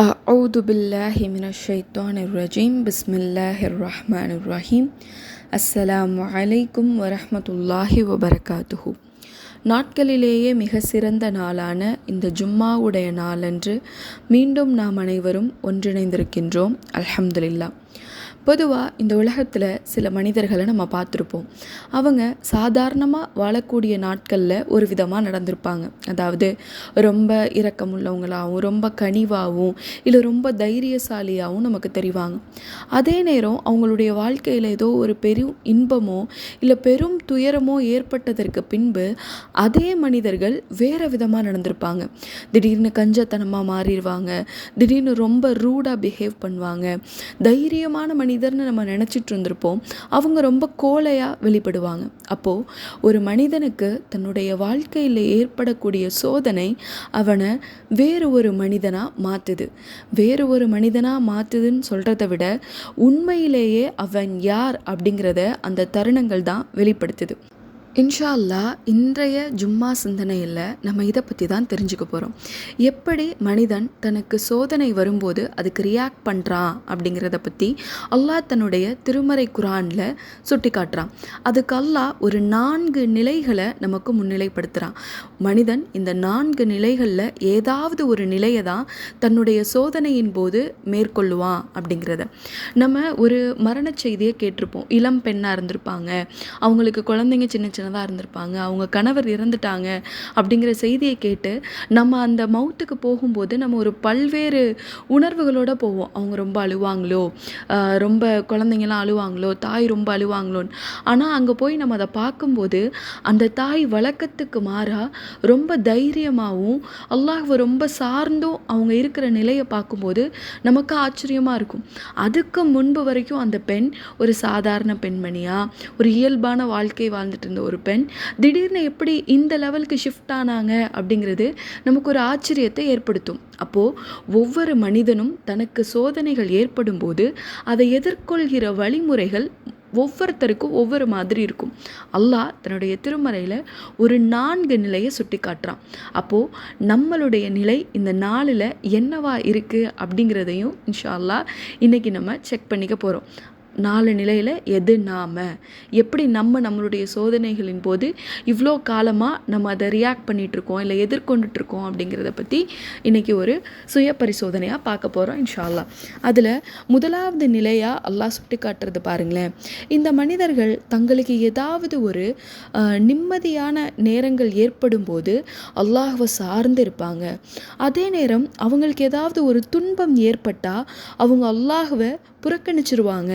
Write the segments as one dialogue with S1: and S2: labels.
S1: أعوذ بالله من الشيطان الرجيم بسم الله الرحمن الرحيم அஸ்ஸலாமு அலைக்கும் வரஹ்மத்துல்லாஹி வபரகாத்துஹு நாட்களிலேயே மிக சிறந்த நாளான இந்த ஜும்மாவுடைய நாளன்று மீண்டும் நாம் அனைவரும் ஒன்றிணைந்திருக்கின்றோம் அல்ஹம்துலில்லா பொதுவாக இந்த உலகத்தில் சில மனிதர்களை நம்ம பார்த்துருப்போம். அவங்க சாதாரணமாக வாழக்கூடிய நாட்களில் ஒரு விதமாக நடந்திருப்பாங்க. அதாவது ரொம்ப இரக்கம் உள்ளவங்களாகவும் ரொம்ப கனிவாகவும் இல்லை ரொம்ப தைரியசாலியாகவும் நமக்கு தெரிவாங்க. அதே நேரம் அவங்களுடைய வாழ்க்கையில் ஏதோ ஒரு பெரும் இன்பமோ இல்லை பெரும் துயரமோ ஏற்பட்டதற்கு பின்பு அதே மனிதர்கள் வேறு விதமாக நடந்திருப்பாங்க. திடீர்னு கஞ்சத்தனமாக மாறிடுவாங்க. திடீர்னு ரொம்ப ரூடாக பிஹேவ் பண்ணுவாங்க. தைரியமான மனிதர்னு நம்ம நினச்சிட்டு இருந்திருப்போம். அவங்க ரொம்ப கோலையாக வெளிப்படுவாங்க. அப்போது ஒரு மனிதனுக்கு தன்னுடைய வாழ்க்கையில் ஏற்படக்கூடிய சோதனை அவனை வேறு ஒரு மனிதனாக மாற்றுது வேறு ஒரு மனிதனாக மாற்றுதுன்னு சொல்கிறத விட உண்மையிலேயே அவன் யார் அப்படிங்கிறத அந்த தருணங்கள் தான் வெளிப்படுத்துது. இன்ஷா அல்லா இன்றைய ஜும்மா சிந்தனையில் நம்ம இதை பற்றி தான் தெரிஞ்சுக்க போகிறோம் எப்படி மனிதன் தனக்கு சோதனை வரும்போது அதுக்கு ரியாக்ட் பண்ணுறான் அப்படிங்கிறத பற்றி அல்லாஹ் தன்னுடைய திருமறை குரானில் சுட்டி காட்டுறான் அதுக்கு அல்லாஹ் ஒரு நான்கு நிலைகளை நமக்கு முன்னிலைப்படுத்துகிறான் மனிதன் இந்த நான்கு நிலைகளில் ஏதாவது ஒரு நிலையை தான் தன்னுடைய சோதனையின் போது மேற்கொள்ளுவான் அப்படிங்கிறத. நம்ம ஒரு மரண செய்தியை கேட்டிருப்போம். இளம் பெண்ணாக இருந்திருப்பாங்க. அவங்களுக்கு குழந்தைங்க சின்ன சின்னதாக இருந்திருப்பாங்க. அவங்க கணவர் இறந்துட்டாங்க அப்படிங்கிற செய்தியை கேட்டு நம்ம அந்த மவுத்துக்கு போகும்போது நம்ம ஒரு பல்வேறு உணர்வுகளோடு போவோம். அவங்க ரொம்ப அழுவாங்களோ? ரொம்ப குழந்தைங்களாம் அழுவாங்களோ? தாய் ரொம்ப அழுவாங்களோன்னு. ஆனால் அங்கே போய் நம்ம அதை பார்க்கும்போது அந்த தாய் வழக்கத்துக்கு மாறாக ரொம்ப தைரியமாகவும் அல்லாஹ்வை ரொம்ப சார்ந்தும் அவங்க இருக்கிற நிலையை பார்க்கும்போது நமக்கு ஆச்சரியமாக இருக்கும். அதுக்கு முன்பு வரைக்கும் அந்த பெண் ஒரு சாதாரண பெண்மணியாக ஒரு இயல்பான வாழ்க்கை வாழ்ந்துட்டு இருந்த ஒரு பெண். திடீர்னு எப்படி இந்த லெவலுக்கு ஷிஃப்ட் ஆனாங்க அப்படிங்கிறது நமக்கு ஒரு ஆச்சரியத்தை ஏற்படுத்தும். அப்போது ஒவ்வொரு மனிதனும் தனக்கு சோதனைகள் ஏற்படும் போது அதை எதிர்கொள்கிற வழிமுறைகள் ஒவ்வொருத்தருக்கும் ஒவ்வொரு மாதிரி இருக்கும். அல்லாஹ் தன்னுடைய திருமறையில் ஒரு நான்கு நிலையை சுட்டி காட்டுறான் அப்போது நம்மளுடைய நிலை இந்த நாளில் என்னவா இருக்குது அப்படிங்கிறதையும் இன்ஷா அல்லாஹ் இன்றைக்கி நம்ம செக் பண்ணிக்க போகிறோம் நாலு நிலையில் எது நாம்? எப்படி நம்ம நம்மளுடைய சோதனைகளின் போது இவ்வளோ காலமாக நம்ம அதை ரியாக்ட் பண்ணிகிட்ருக்கோம் இல்லை எதிர்கொண்டுட்ருக்கோம் அப்படிங்கிறத பற்றி இன்றைக்கி ஒரு சுய பரிசோதனையாக பார்க்க போகிறோம் இன்ஷால்லா அதில் முதலாவது நிலையாக அல்லாஹ் சுட்டி காட்டுறது பாருங்களேன். இந்த மனிதர்கள் தங்களுக்கு ஏதாவது ஒரு நிம்மதியான நேரங்கள் ஏற்படும் போது அல்லாஹுவை சார்ந்து இருப்பாங்க. அதே நேரம் அவங்களுக்கு ஏதாவது ஒரு துன்பம் ஏற்பட்டால் அவங்க அல்லாஹுவை புறக்கணிச்சிருவாங்க.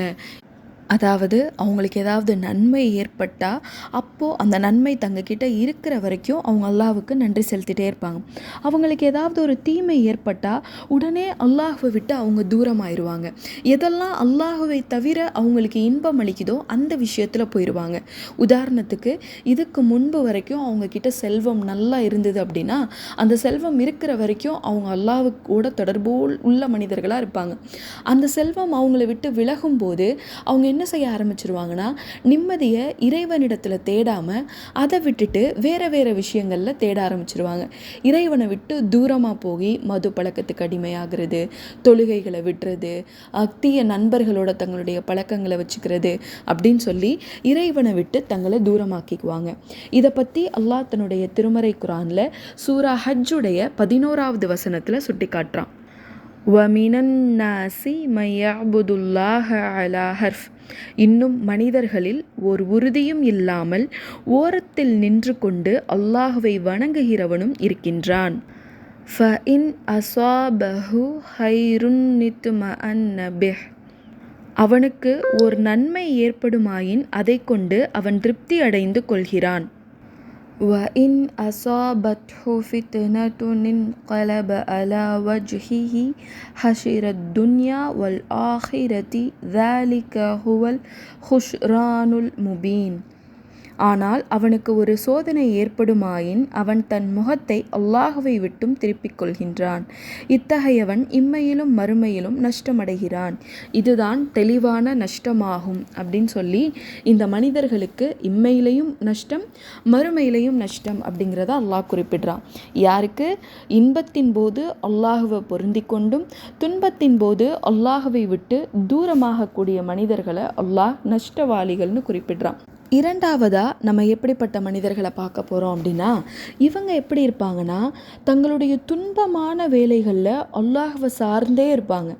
S1: அதாவது அவங்களுக்கு ஏதாவது நன்மை ஏற்பட்டால் அப்போது அந்த நன்மை தங்கக்கிட்ட இருக்கிற வரைக்கும் அவங்க அல்லாஹுக்கு நன்றி செலுத்திட்டே இருப்பாங்க. அவங்களுக்கு ஏதாவது ஒரு தீமை ஏற்பட்டால் உடனே அல்லாஹுவை விட்டு அவங்க தூரமாயிருவாங்க. எதெல்லாம் அல்லாஹுவை தவிர அவங்களுக்கு இன்பம் அளிக்குதோ அந்த விஷயத்தில் போயிடுவாங்க உதாரணத்துக்கு இதுக்கு முன்பு வரைக்கும் அவங்கக்கிட்ட செல்வம் நல்லா இருந்தது அப்படின்னா அந்த செல்வம் இருக்கிற வரைக்கும் அவங்க அல்லாஹுக்கூட தொடர்பு உள்ள மனிதர்களாக இருப்பாங்க. அந்த செல்வம் அவங்கள விட்டு விலகும்போது அவங்க என்ன செய்ய ஆரம்பிச்சிருவாங்கன்னா நிம்மதியை இறைவனிடத்தில் தேடாமல் அதை விட்டுட்டு வேறு வேறு விஷயங்களில் தேட ஆரம்பிச்சிருவாங்க. இறைவனை விட்டு தூரமாக போய் மது பழக்கத்துக்கு அடிமையாகிறது தொழுகைகளை விட்டுறது தீய நண்பர்களோட தங்களுடைய பழக்கங்களை வச்சுக்கிறது அப்படின்னு சொல்லி இறைவனை விட்டு தங்களை தூரமாக்கிக்குவாங்க. இதை பற்றி அல்லாஹ் தன்னுடைய திருமறை குரானில் சூரா ஹஜ்ஜுடைய பதினோராவது வசனத்தில் சுட்டி காட்டுறான் வமினன்னாசி மையாபுதுல்லாஹ அலாஹர்ஃப் இன்னும் மனிதர்களில் ஓர் உறுதியும் இல்லாமல் ஓரத்தில் நின்று கொண்டு அல்லாஹுவை வணங்குகிறவனும் இருக்கின்றான். ஃப இன் அசாபஹு ஹைருன் நித்தும அவனுக்கு ஒரு நன்மை ஏற்படுமாயின் அதை கொண்டு அவன் திருப்தி அடைந்து கொள்கிறான். وإن أصابته فتنة انقلب على وجهه حشر الدنيا والآخرة ذلك هو الخسران المبين ஆனால் அவனுக்கு ஒரு சோதனை ஏற்படுமாயின் அவன் தன் முகத்தை அல்லாஹுவை விட்டும் திருப்பிக் கொள்கின்றான். இத்தகையவன் இம்மையிலும் மறுமையிலும் நஷ்டமடைகிறான். இதுதான் தெளிவான நஷ்டமாகும் அப்படின்னு சொல்லி இந்த மனிதர்களுக்கு இம்மையிலையும் நஷ்டம் மறுமையிலையும் நஷ்டம் அப்படிங்கிறத அல்லாஹ் குறிப்பிடுறான். யாருக்கு? இன்பத்தின் போது அல்லாஹுவை பொருந்தி கொண்டும் துன்பத்தின் போது அல்லாஹுவை விட்டு தூரமாகக்கூடிய மனிதர்களை அல்லாஹ் நஷ்டவாளிகள்னு குறிப்பிடுறான். இரண்டாவதாக நம்ம எப்படிப்பட்ட மனிதர்களை பார்க்க போகிறோம் அப்படின்னா இவங்க எப்படி இருப்பாங்கன்னா தங்களுடைய துன்பமான வேலைகளில் அல்லாஹ்வை சார்ந்தே இருப்பாங்க.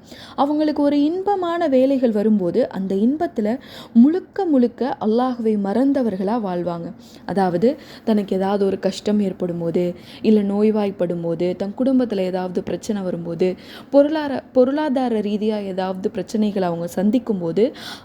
S1: அவங்களுக்கு ஒரு இன்பமான வேலைகள் வரும்போது அந்த இன்பத்தில் முழுக்க முழுக்க அல்லாஹுவை மறந்தவர்களாக வாழ்வாங்க. அதாவது தனக்கு ஏதாவது ஒரு கஷ்டம் ஏற்படும் போது இல்லை நோய்வாய்ப்படும் போது தன் குடும்பத்தில் ஏதாவது பிரச்சனை வரும்போது பொருளாதார பொருளாதார ரீதியாக ஏதாவது பிரச்சனைகளை அவங்க சந்திக்கும் போது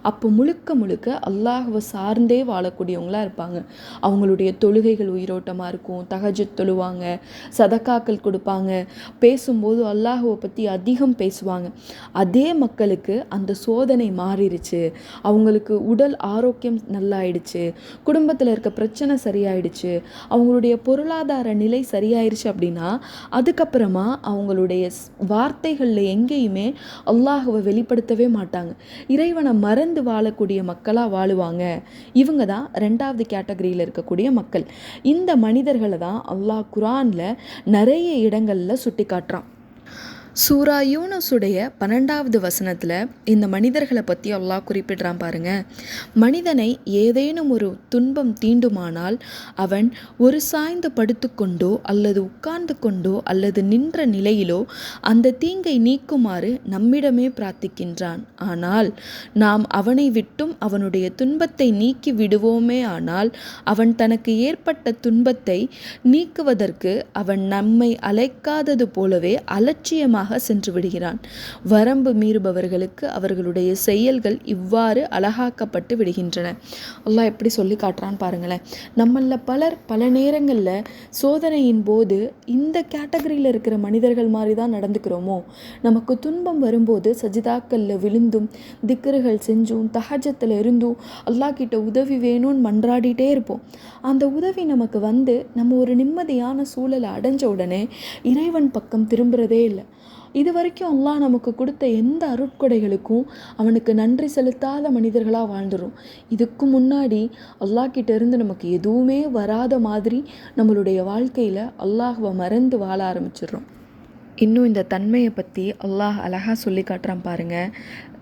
S1: அப்போ முழுக்க முழுக்க அல்லாஹுவை சார்ந்தே வாழக்கூடியவங்களாக இருப்பாங்க. அவங்களுடைய தொழுகைகள் உயிரோட்டமாக இருக்கும். தகஜத் தொழுவாங்க. சதக்காக்கள் கொடுப்பாங்க. பேசும்போது அல்லாஹுவை பற்றி அதிகம் பேசுவாங்க. அதே மக்களுக்கு அந்த சோதனை மாறிடுச்சு. அவங்களுக்கு உடல் ஆரோக்கியம் நல்லாயிடுச்சு. குடும்பத்தில் இருக்க பிரச்சனை சரியாயிடுச்சு. அவங்களுடைய பொருளாதார நிலை சரியாயிருச்சு அப்படின்னா அதுக்கப்புறமா அவங்களுடைய வார்த்தைகளில் எங்கேயுமே அல்லாஹுவை வெளிப்படுத்தவே மாட்டாங்க. இறைவனை மறந்து வாழக்கூடிய மக்களாக வாழுவாங்க. இவங்க தான் ரெண்டாவது கேட்டகரியில் இருக்கக்கூடிய மக்கள். இந்த மனிதர்களை தான் அல்லாஹ் குரானில் நிறைய இடங்களில் சுட்டி காட்டுறான் சூரா யூனஸுடைய பன்னெண்டாவது வசனத்தில் இந்த மனிதர்களை பற்றி அல்லாஹ் குறிப்பிடுறான் பாருங்க. மனிதனை ஏதேனும் ஒரு துன்பம் தீண்டுமானால் அவன் ஒரு சாய்ந்து படுத்துக்கொண்டோ அல்லது உட்கார்ந்து கொண்டோ அல்லது நின்ற நிலையிலோ அந்த தீங்கை நீக்குமாறு நம்மிடமே பிரார்த்திக்கின்றான். ஆனால் நாம் அவனை விட்டும் அவனுடைய துன்பத்தை நீக்கி விடுவோமே ஆனால் அவன் தனக்கு ஏற்பட்ட துன்பத்தை நீக்குவதற்கு அவன் நம்மை அழைக்காதது போலவே அலட்சியமாக சென்று விடுகிறான். வரம்பு மீறுபவர்களுக்கு அவர்களுடைய செயல்கள் இவ்வாறு அழகாக்கப்பட்டு விடுகின்றன. அல்லாஹ் எப்படி சொல்லி காட்டுறான்னு பாருங்களேன். நம்மள பலர் பல நேரங்களில் சோதனையின் போது இந்த கேட்டகரியில் இருக்கிற மனிதர்கள் மாதிரி தான் நடந்துக்கிறோமோ? நமக்கு துன்பம் வரும்போது சஜிதாக்களில் விழுந்தும் திக்கர்கள் செஞ்சும் தகஜத்தில் இருந்தும் அல்லாஹ் கிட்ட உதவி வேணும்னு மன்றாடிட்டே இருப்போம். அந்த உதவி நமக்கு வந்து நம்ம ஒரு நிம்மதியான சூழலை அடைஞ்ச உடனே இறைவன் பக்கம் திரும்புகிறதே இல்லை. இது வரைக்கும் அல்லாஹ் நமக்கு கொடுத்த எந்த அருட்கொடைகளுக்கும் அவனுக்கு நன்றி செலுத்தாத மனிதர்களாக வாழ்ந்துடும் இதுக்கு முன்னாடி அல்லாஹ் இருந்து நமக்கு எதுவுமே வராத மாதிரி நம்மளுடைய வாழ்க்கையில் அல்லாஹுவை மறந்து வாழ ஆரம்பிச்சிடுறோம். இன்னும் இந்த தன்மையை பற்றி அல்லாஹ் அழகாக சொல்லி காட்டுறான் பாருங்கள்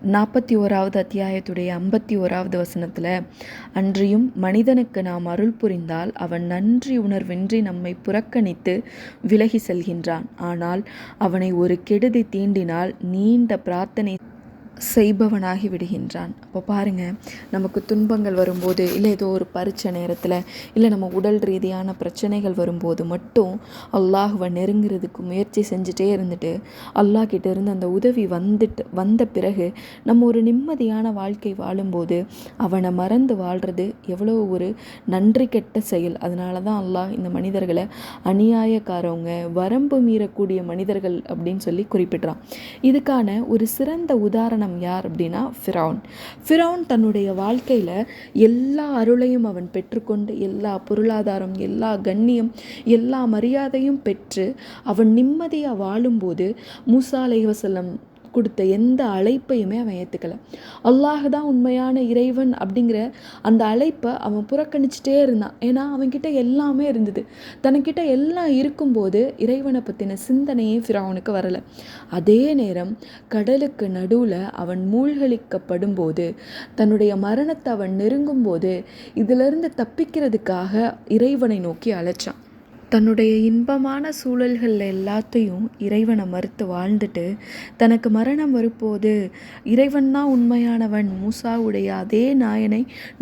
S1: நாற்பத்தி ஓராவது அத்தியாயத்துடைய ஐம்பத்தி ஓராவது வசனத்தில் அன்றியும் மனிதனுக்கு நாம் அருள் புரிந்தால் அவன் நன்றி உணர்வின்றி நம்மை புறக்கணித்து விலகி செல்கின்றான். ஆனால் அவனை ஒரு கெடுதி தீண்டினால் நீண்ட பிரார்த்தனை செய்பவனாகி விடுகின்றான் அப்போ பாருங்கள் நமக்கு துன்பங்கள் வரும்போது இல்லை ஏதோ ஒரு பரிச்ச நேரத்தில் இல்லை நம்ம உடல் ரீதியான பிரச்சனைகள் வரும்போது மட்டும் அல்லாஹுவை நெருங்கிறதுக்கு முயற்சி செஞ்சுட்டே இருந்துட்டு அல்லாஹ் கிட்ட இருந்து அந்த உதவி வந்துட்டு வந்த பிறகு நம்ம ஒரு நிம்மதியான வாழ்க்கை வாழும்போது அவனை மறந்து வாழ்கிறது எவ்வளோ ஒரு நன்றி கெட்ட செயல். அதனால தான் அல்லாஹ் இந்த மனிதர்களை அநியாயக்காரவங்க வரம்பு மீறக்கூடிய மனிதர்கள் அப்படின்னு சொல்லி குறிப்பிட்றான். இதுக்கான ஒரு சிறந்த உதாரணம் யார் அப்படின்னா ஃபிரௌன். ஃபிரௌன் தன்னுடைய வாழ்க்கையில் எல்லா அருளையும் அவன் பெற்றுக்கொண்டு எல்லா பொருளாதாரம் எல்லா கண்ணியம் எல்லா மரியாதையும் பெற்று அவன் நிம்மதியாக வாழும்போது மூசா அலைவசல்லம் கொடுத்த எந்த அழைப்பையுமே அவன் ஏற்றுக்கல அல்லாஹ் தான் உண்மையான இறைவன் அப்படிங்கிற அந்த அழைப்பை அவன் புறக்கணிச்சிட்டே இருந்தான். ஏன்னா அவன்கிட்ட எல்லாமே இருந்தது. தனக்கிட்ட எல்லாம் இருக்கும்போது இறைவனை பற்றின சிந்தனையே ஃபிரௌனுக்கு வரலை. அதே நேரம் கடலுக்கு நடுவில் அவன் மூழ்கடிக்கப்படும் போது தன்னுடைய மரணத்தை அவன் நெருங்கும் போது இதிலிருந்து தப்பிக்கிறதுக்காக இறைவனை நோக்கி அழைச்சான். தன்னுடைய இன்பமான சூழல்கள் எல்லாத்தையும் இறைவனை மறுத்து வாழ்ந்துட்டு தனக்கு மரணம் வரும்போது இறைவன் தான் உண்மையானவன் மூசாவுடைய அதே நாயனை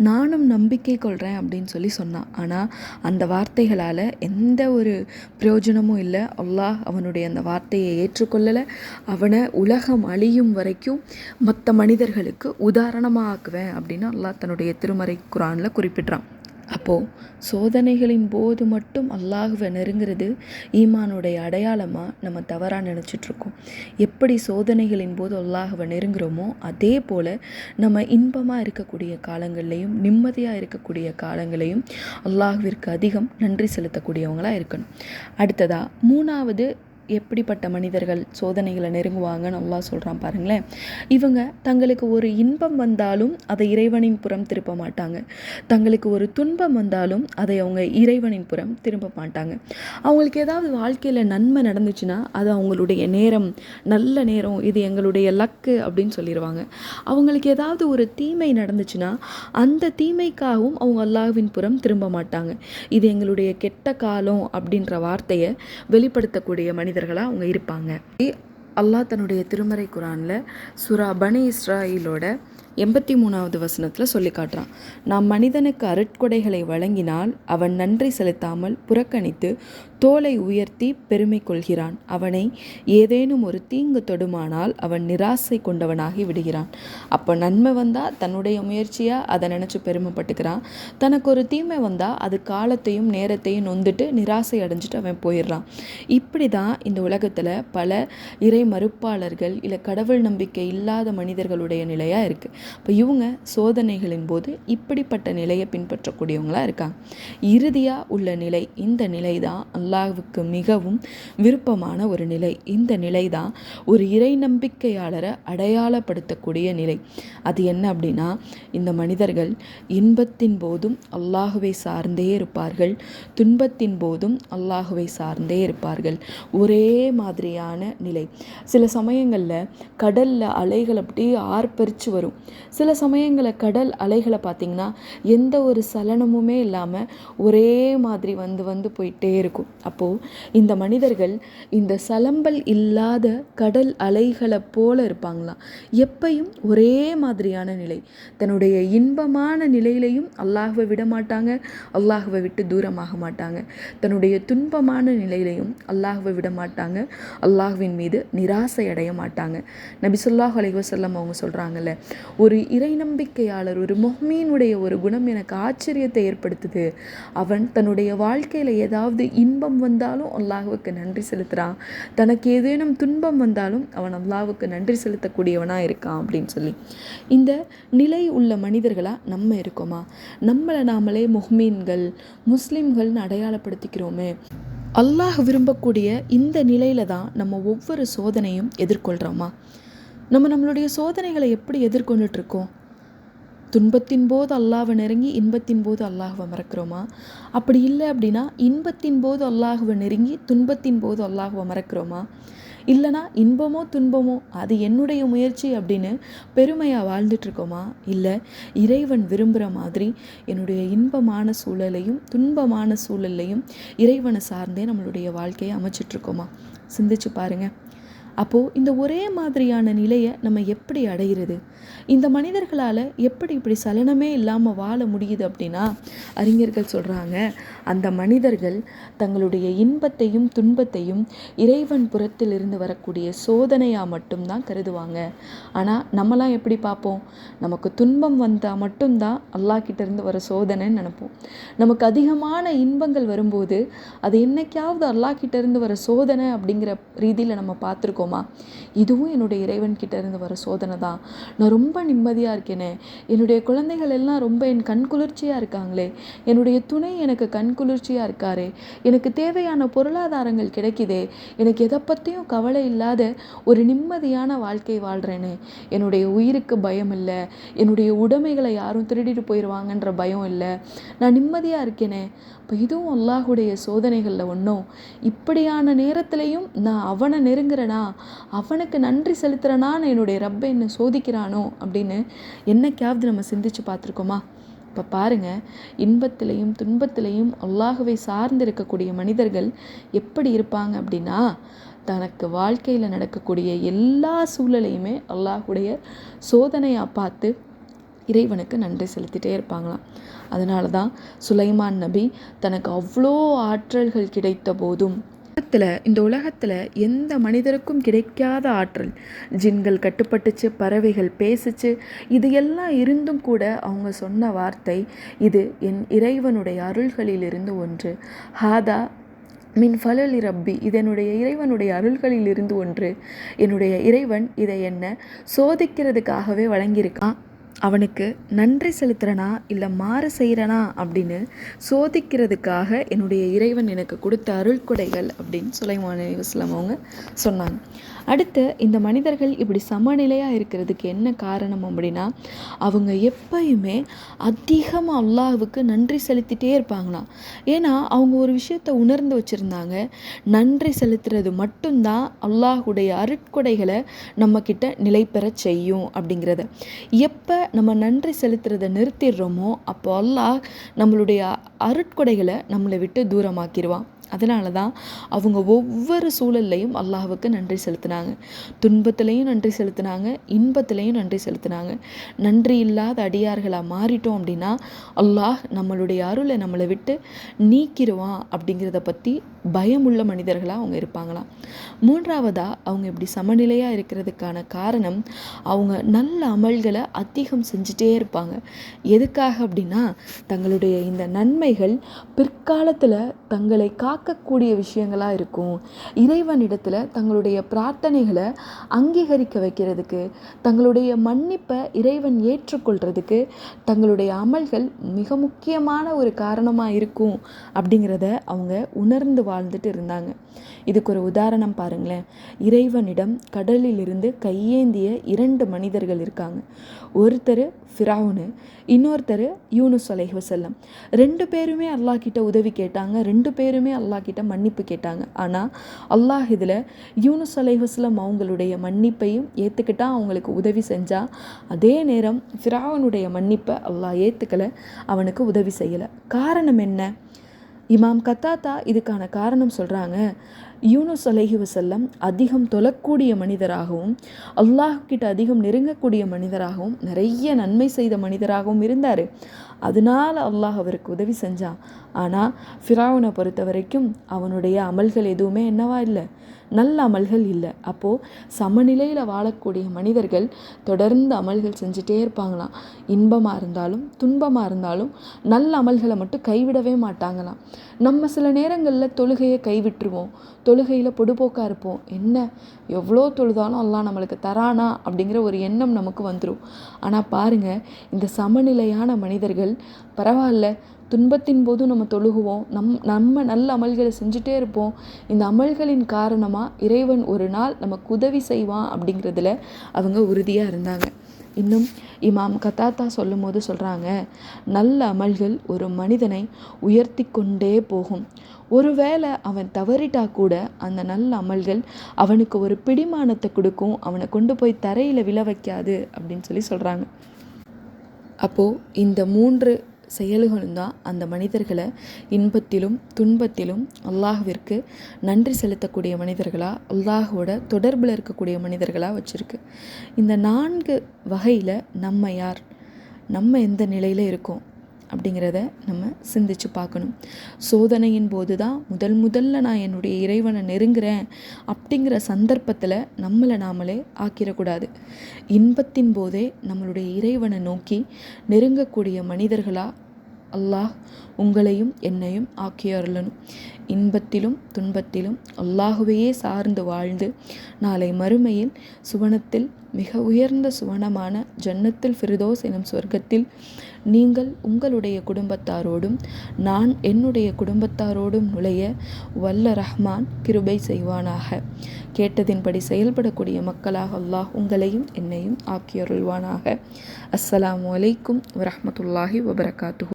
S1: நானும் நம்பிக்கை கொள்கிறேன் அப்படின்னு சொல்லி சொன்னான். ஆனால் அந்த வார்த்தைகளால் எந்த ஒரு பிரயோஜனமும் இல்லை. அல்லாஹ் அவனுடைய அந்த வார்த்தையை ஏற்றுக்கொள்ளலை. அவனை உலகம் அழியும் வரைக்கும் மற்ற மனிதர்களுக்கு உதாரணமாக ஆக்குவேன் அப்படின்னு அல்லாஹ் தன்னுடைய திருமறை குரானில் குறிப்பிட்றான். அப்போது சோதனைகளின் போது மட்டும் அல்லாஹுவை நெருங்கிறது ஈமானுடைய அடையாளமாக நம்ம தவறாக நினச்சிட்ருக்கோம். எப்படி சோதனைகளின் போது அல்லாஹுவை நெருங்குறோமோ அதே போல் நம்ம இன்பமாக இருக்கக்கூடிய காலங்கள்லையும் நிம்மதியாக இருக்கக்கூடிய காலங்களையும் அல்லாஹுவிற்கு அதிகம் நன்றி செலுத்தக்கூடியவங்களாக இருக்கணும். அடுத்ததாக மூணாவது எப்படிப்பட்ட மனிதர்கள் சோதனைகளை நெருங்குவாங்கன்னு நல்லா சொல்கிறான் பாருங்களேன். இவங்க தங்களுக்கு ஒரு இன்பம் வந்தாலும் அதை இறைவனின் புறம் திருப்ப மாட்டாங்க. தங்களுக்கு ஒரு துன்பம் வந்தாலும் அதை அவங்க இறைவனின் புறம் திரும்ப மாட்டாங்க. அவங்களுக்கு ஏதாவது வாழ்க்கையில் நன்மை நடந்துச்சுன்னா அது அவங்களுடைய நேரம் நல்ல நேரம் இது எங்களுடைய லக்கு அப்படின்னு சொல்லிடுவாங்க அவங்களுக்கு ஏதாவது ஒரு தீமை நடந்துச்சுன்னா அந்த தீமைக்காகவும் அவங்க அல்லாஹ்வின் புறம் திரும்ப மாட்டாங்க. இது எங்களுடைய கெட்ட காலம் அப்படின்ற வார்த்தையை வெளிப்படுத்தக்கூடிய மனிதர்களாக அவங்க இருப்பாங்க. அல்லாஹ் தன்னுடைய திருமறை குரானில் சுரா பனி இஸ்ராயிலோட எண்பத்தி மூணாவது வசனத்தில் சொல்லி காட்டுறான். நாம் மனிதனுக்கு அருட்கொடைகளை வழங்கினால் அவன் நன்றி செலுத்தாமல் புறக்கணித்து தோலை உயர்த்தி பெருமை கொள்கிறான். அவனை ஏதேனும் ஒரு தீங்கு தொடுமானால் அவன் நிராசை கொண்டவனாகி விடுகிறான். அப்போ நன்மை வந்தால் தன்னுடைய முயற்சியாக அதை நினச்சி பெருமைப்பட்டுக்கிறான். தனக்கு ஒரு தீமை வந்தால் அது காலத்தையும் நேரத்தையும் நொந்துட்டு நிராசை அடைஞ்சிட்டு அவன் போயிடுறான். இப்படி தான் இந்த உலகத்தில் பல இறை மறுப்பாளர்கள் இல்லை கடவுள் நம்பிக்கை இல்லாத மனிதர்களுடைய நிலையாக இருக்குது இப்போ இவங்க சோதனைகளின் போது இப்படிப்பட்ட நிலையை பின்பற்றக்கூடியவங்களாக இருக்காங்க. இறுதியாக உள்ள நிலை இந்த நிலை தான் அல்லாஹுக்கு மிகவும் விருப்பமான ஒரு நிலை. இந்த நிலை தான் ஒரு இறை நம்பிக்கையாளரை அடையாளப்படுத்தக்கூடிய நிலை. அது என்ன அப்படின்னா இந்த மனிதர்கள் இன்பத்தின் போதும் அல்லாஹுவை சார்ந்தே இருப்பார்கள். துன்பத்தின் போதும் அல்லாஹுவை சார்ந்தே இருப்பார்கள். ஒரே மாதிரியான நிலை. சில சமயங்களில் கடலில் அலைகள் அப்படியே ஆர்ப்பரித்து வரும். சில சமயங்களில் கடல் அலைகளை பார்த்திங்கன்னா எந்த ஒரு சலனமுமே இல்லாமல் ஒரே மாதிரி வந்து வந்து போயிட்டே இருக்கும். அப்போது இந்த மனிதர்கள் இந்த சலம்பல் இல்லாத கடல் அலைகளை போல இருப்பாங்களாம். எப்பையும் ஒரே மாதிரியான நிலை. தன்னுடைய இன்பமான நிலையிலையும் அல்லாஹுவை விட மாட்டாங்க அல்லாஹுவை விட்டு தூரமாக மாட்டாங்க. தன்னுடைய துன்பமான நிலையிலையும் அல்லாஹுவை விட மாட்டாங்க அல்லாஹுவின் மீது நிராசை அடைய மாட்டாங்க. நபி சொல்லாஹ் அலைவசல்லம் அவங்க சொல்கிறாங்கல்ல ஒரு இறை நம்பிக்கையாளர் ஒரு மொஹ்மீனுடைய ஒரு குணம் எனக்கு ஆச்சரியத்தை ஏற்படுத்துது. அவன் தன்னுடைய வாழ்க்கையில் ஏதாவது இன்பம் வந்தாலும் அல்லாஹுவுக்கு நன்றி செலுத்துகிறான் தனக்கு ஏதேனும் துன்பம் வந்தாலும் அவன் அல்லாஹுக்கு நன்றி செலுத்தக்கூடியவனாக இருக்கான் அப்படின்னு சொல்லி. இந்த நிலை உள்ள மனிதர்களாக நம்ம இருக்கோமா? நம்மளை நாமளே முஹ்மீன்கள் முஸ்லீம்கள்னு அடையாளப்படுத்திக்கிறோமே. அல்லாஹ் விரும்பக்கூடிய இந்த நிலையில தான் நம்ம ஒவ்வொரு சோதனையும் எதிர்கொள்கிறோமா நம்ம நம்மளுடைய சோதனைகளை எப்படி எதிர்கொண்டுட்டு இருக்கோம்? துன்பத்தின் போது அல்லாஹ்வை நெருங்கி இன்பத்தின் போது அல்லாஹ்வை மறக்கிறோமா? அப்படி இல்லை அப்படின்னா இன்பத்தின் போது அல்லாஹ்வை நெருங்கி துன்பத்தின் போது அல்லாஹ்வை மறக்கிறோமா? இல்லைனா இன்பமோ துன்பமோ அது என்னுடைய முயற்சி அப்படின்னு பெருமையாக வாழ்ந்துட்டுருக்கோமா? இல்லை. இறைவன் விரும்புகிற மாதிரி என்னுடைய இன்பமான சூழலையும் துன்பமான சூழல்லையும் இறைவனை சார்ந்தே நம்மளுடைய வாழ்க்கையை அமைச்சிட்ருக்கோமா சிந்திச்சு பாருங்கள் அப்போது இந்த ஒரே மாதிரியான நிலையை நம்ம எப்படி அடைகிறது இந்த மனிதர்களால் எப்படி இப்படி சலனமே இல்லாமல் வாழ முடியுது அப்படின்னா அறிஞர்கள் சொல்கிறாங்க அந்த மனிதர்கள் தங்களுடைய இன்பத்தையும் துன்பத்தையும் இறைவன் புறத்தில் இருந்து வரக்கூடிய சோதனையாக மட்டும்தான் கருதுவாங்க. ஆனால் நம்மலாம் எப்படி பார்ப்போம்? நமக்கு துன்பம் வந்தால் மட்டும்தான் அல்லாஹ் கிட்டேருந்து வர சோதனைன்னு நினைப்போம். நமக்கு அதிகமான இன்பங்கள் வரும்போது அது என்னைக்காவது அல்லாஹ் கிட்டேருந்து வர சோதனை அப்படிங்கிற ரீதியில் நம்ம பார்த்துருக்கோம். இதுவும் என்னுடைய இறைவன் கிட்ட இருந்து வர சோதனை தான். நான் ரொம்ப நிம்மதியாக இருக்கேனே. என்னுடைய குழந்தைகள் எல்லாம் ரொம்ப என் கண் குளிர்ச்சியாக இருக்காங்களே. என்னுடைய துணை எனக்கு கண் குளிர்ச்சியாக இருக்காரே. எனக்கு தேவையான பொருளாதாரங்கள் கிடைக்குதே. எனக்கு எதை பற்றியும் கவலை இல்லாத ஒரு நிம்மதியான வாழ்க்கை வாழ்கிறேனே என்னுடைய உயிருக்கு பயம் இல்லை. என்னுடைய உடைமைகளை யாரும் திருடிட்டு போயிடுவாங்கன்ற பயம் இல்லை. நான் நிம்மதியாக இருக்கேனே. இப்போ இதுவும் அல்லாஹுடைய சோதனைகளில் ஒன்றும் இப்படியான நேரத்துலையும் நான் அவனை நெருங்குறேனா? அவனுக்கு நன்றி செலுத்துகிறேனான்னு என்னுடைய ரப்பை என்னை சோதிக்கிறானோ அப்படின்னு என்னைக்காவது நம்ம சிந்திச்சு பார்த்துருக்கோமா? இப்போ பாருங்கள் இன்பத்திலையும் துன்பத்திலையும் அல்லாகவே சார்ந்து இருக்கக்கூடிய மனிதர்கள் எப்படி இருப்பாங்க அப்படின்னா தனக்கு வாழ்க்கையில் நடக்கக்கூடிய எல்லா சூழலையுமே அல்லாஹுடைய சோதனையாக பார்த்து இறைவனுக்கு நன்றி செலுத்திட்டே இருப்பாங்களாம். அதனால தான் சுலைமான் நபி தனக்கு அவ்வளோ ஆற்றல்கள் கிடைத்த போதும் உலகத்தில் இந்த உலகத்தில் எந்த மனிதருக்கும் கிடைக்காத ஆற்றல். ஜின்கள் கட்டுப்பட்டுச்சு பறவைகள் பேசுச்சு இது எல்லாம் இருந்தும் கூட அவங்க சொன்ன வார்த்தை இது என் இறைவனுடைய அருள்களிலிருந்து ஒன்று. ஹாதா மின் ஃபலலி ரப்பி இதனுடைய இறைவனுடைய அருள்களில் இருந்து ஒன்று. என்னுடைய இறைவன் இதை என்ன சோதிக்கிறதுக்காகவே வழங்கியிருக்கான். அவனுக்கு நன்றி செலுத்துகிறனா இல்லை மாறு செய்கிறனா அப்படின்னு சோதிக்கிறதுக்காக என்னுடைய இறைவன் எனக்கு கொடுத்த அருள்கொடைகள் அப்படின்னு சுலைமான் இஸ்லாம் அவங்க சொன்னாங்க. அடுத்து இந்த மனிதர்கள் இப்படி சமநிலையாக இருக்கிறதுக்கு என்ன காரணம் அப்படின்னா அவங்க எப்பயுமே அதிகமாக அல்லாஹுக்கு நன்றி செலுத்திட்டே இருப்பாங்களாம். ஏன்னா அவங்க ஒரு விஷயத்தை உணர்ந்து வச்சுருந்தாங்க. நன்றி செலுத்துறது மட்டும்தான் அல்லாஹுடைய அருட்கொடைகளை நம்மக்கிட்ட நிலை பெற செய்யும் அப்படிங்கிறத. எப்போ நம்ம நன்றி செலுத்துறதை நிறுத்திடுறோமோ அப்போ அல்லாஹ் நம்மளுடைய அருட்கொடைகளை நம்மளை விட்டு தூரமாக்கிடுவான் அதனால தான் அவங்க ஒவ்வொரு சூழல்லையும் அல்லாஹுக்கு நன்றி செலுத்தினாங்க. துன்பத்திலையும் நன்றி செலுத்தினாங்க இன்பத்திலையும் நன்றி செலுத்தினாங்க. நன்றி இல்லாத அடியார்களாக மாறிட்டோம் அப்படின்னா அல்லாஹ் நம்மளுடைய அருளை நம்மளை விட்டு நீக்கிடுவான் அப்படிங்கிறத பற்றி பயமுள்ள மனிதர்களாக அவங்க இருப்பாங்களாம். மூன்றாவதாக அவங்க இப்படி சமநிலையாக இருக்கிறதுக்கான காரணம் அவங்க நல்ல அமல்களை அதிகம் செஞ்சுட்டே இருப்பாங்க. எதுக்காக அப்படின்னா தங்களுடைய இந்த நன்மைகள் பிற்காலத்தில் தங்களை காக்கக்கூடிய விஷயங்களாக இருக்கும். இறைவனிடத்தில் தங்களுடைய பிரார்த்தனைகளை அங்கீகரிக்க வைக்கிறதுக்கு தங்களுடைய மன்னிப்பை இறைவன் ஏற்றுக்கொள்கிறதுக்கு தங்களுடைய அமல்கள் மிக முக்கியமான ஒரு காரணமாக இருக்கும் அப்படிங்கிறத அவங்க உணர்ந்து வாழ்ந்துட்டு இருந்தாங்க. இதுக்கு ஒரு உதாரணம் பாருங்களேன். இறைவனிடம் கடலிலிருந்து கையேந்திய இரண்டு மனிதர்கள் இருக்காங்க. ஒருத்தர் ஃபிராவுனு இன்னொருத்தர் யூனுஸ் அலைஹி வசல்லம் ரெண்டு பேருமே அல்லாஹ் கிட்ட உதவி கேட்டாங்க ரெண்டு பேருமே அல்லாஹ் கிட்ட மன்னிப்பு கேட்டாங்க. ஆனால் அல்லாஹ் இதில் யூனுஸ் அலைஹி வசல்லம் அவங்களுடைய மன்னிப்பையும் ஏற்றுக்கிட்டா அவங்களுக்கு உதவி செஞ்சா அதே நேரம் ஃபிராவனுடைய மன்னிப்பை அல்லாஹ் ஏற்றுக்கலை அவனுக்கு உதவி செய்யலை. காரணம் என்ன? இமாம் கத்தாத்தா இதுக்கான காரணம் சொல்கிறாங்க யூனுஸ் அலைஹி வசல்லம் அதிகம் தொழக்கூடிய மனிதராகவும் அல்லாஹ் கிட்ட அதிகம் நெருங்கக்கூடிய மனிதராகவும் நிறைய நன்மை செய்த மனிதராகவும் இருந்தார். அதனால் அல்லாஹ் அவருக்கு உதவி செஞ்சான். ஆனால் ஃபிராவுனை பொறுத்த வரைக்கும் அவனுடைய அமல்கள் எதுவுமே என்னவா இல்லை. நல்ல அமல்கள் இல்லை. அப்போது சமநிலையில் வாழக்கூடிய மனிதர்கள் தொடர்ந்து அமல்கள் செஞ்சுட்டே இருப்பாங்களாம். இன்பமாக இருந்தாலும் துன்பமாக இருந்தாலும் நல்ல அமல்களை மட்டும் கைவிடவே மாட்டாங்களாம். நம்ம சில நேரங்களில் தொழுகையை கைவிட்டுருவோம். தொழுகையில் பொடுபோக்காக இருப்போம். என்ன? எவ்வளோ தொழுதாலும் எல்லாம் நம்மளுக்கு தரானா? அப்படிங்கிற ஒரு எண்ணம் நமக்கு வந்துடும் ஆனால் பாருங்கள் இந்த சமநிலையான மனிதர்கள் பரவாயில்ல துன்பத்தின் போதும் நம்ம தொழுகுவோம். நம் நம்ம நல்ல அமல்களை செஞ்சுட்டே இருப்போம். இந்த அமல்களின் காரணமாக இறைவன் ஒரு நாள் நமக்கு உதவி செய்வான் அப்படிங்கிறதுல அவங்க உறுதியாக இருந்தாங்க. இன்னும் இமாம் கத்தாத்தா சொல்லும் போது சொல்கிறாங்க நல்ல அமல்கள் ஒரு மனிதனை உயர்த்தி கொண்டே போகும். ஒருவேளை அவன் தவறிட்டா கூட அந்த நல்ல அமல்கள் அவனுக்கு ஒரு பிடிமானத்தை கொடுக்கும். அவனை கொண்டு போய் தரையில் விழ வைக்காது. அப்படின்னு சொல்லி சொல்கிறாங்க அப்போது இந்த மூன்று செயல்களும் தான் அந்த மனிதர்களை இன்பத்திலும் துன்பத்திலும் அல்லாஹ்விற்கு நன்றி செலுத்தக்கூடிய மனிதர்களாக அல்லாஹோட தொடர்பில் இருக்கக்கூடிய மனிதர்களாக வச்சுருக்கு. இந்த நான்கு வகையில் நம்ம யார்? நம்ம எந்த நிலையில் இருக்கோம்? அப்படிங்கிறத நம்ம சிந்திச்சு பார்க்கணும். சோதனையின் போது தான் முதல் முதல்ல நான் என்னுடைய இறைவனை நெருங்குறேன் அப்படிங்கிற சந்தர்ப்பத்தில் நம்மளை நாமளே ஆக்கிடக்கூடாது இன்பத்தின் போதே நம்மளுடைய இறைவனை நோக்கி நெருங்கக்கூடிய மனிதர்களாக அல்லாஹ் உங்களையும் என்னையும் ஆக்கி அருளணும். இன்பத்திலும் துன்பத்திலும் அல்லாஹுவையே சார்ந்து வாழ்ந்து நாளை மறுமையில் சுவனத்தில் மிக உயர்ந்த சுவனமான ஜன்னத்தில் ஃபிரிதோஸ் எனும் சொர்க்கத்தில் நீங்கள் உங்களுடைய குடும்பத்தாரோடும் நான் என்னுடைய குடும்பத்தாரோடும் நுழைய வல்ல ரஹ்மான் கிருபை செய்வானாக. கேட்டதின்படி செயல்படக்கூடிய மக்களாக அல்லாஹ் உங்களையும் என்னையும் ஆக்கியருள்வானாக. அஸ்ஸலாமு அலைக்கும் வரமத்துல்லாஹி வபரகாத்து